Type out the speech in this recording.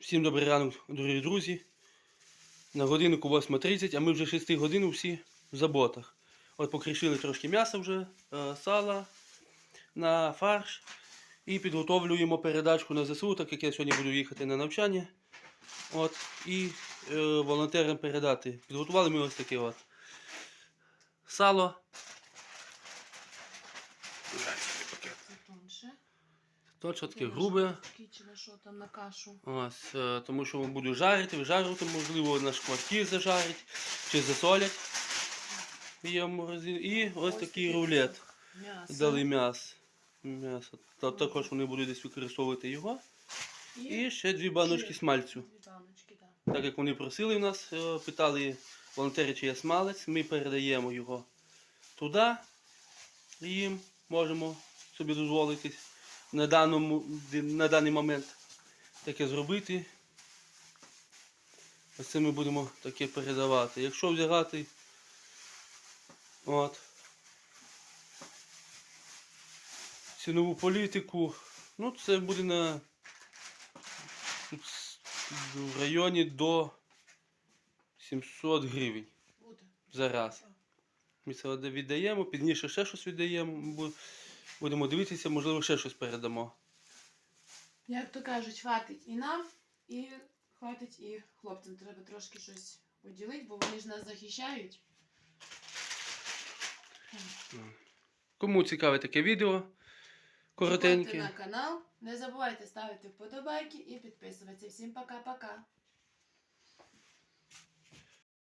Всім добрий ранок, дорогі друзі. На годиннику 8.30, а ми вже 6 годин всі в заботах. От покришили трошки м'яса вже, е, сала на фарш. І підготовлюємо передачку на ЗСУ, так як я сьогодні буду їхати на навчання. От, і е, волонтерам передати. Підготували ми ось таке от сало. Тонше. Точно таке грубе. Що там на кашу. Ось, е, тому що буду жарити, вижарювати, можливо, на шкварки зажарить чи засолять. Є в морозині. І ось такий рулет. М'ясо. Дали м'ясо. М'ясо. Та також вони будуть десь використовувати його. І ще дві баночки смальцю. Дві баночки, так. Так як вони просили в нас, е, питали волонтери, чи є смалець, ми передаємо його туди. І їм можемо собі дозволити на, даному, на даний момент таке зробити. Ось це ми будемо таке передавати. Якщо взяти от, цінову політику, ну це буде на в районі до 700 гривень за раз. Ми це віддаємо, пізніше ще щось віддаємо. Бу- Будемо дивитися, можливо, ще щось передамо. Як то кажуть, хватить і нам, і хватить і хлопцям. Треба трошки щось поділити, бо вони ж нас захищають. Кому цікаве таке відео, Заходьте коротеньке. на канал. Не забувайте ставити вподобайки і підписуватися. Всім пока-пока.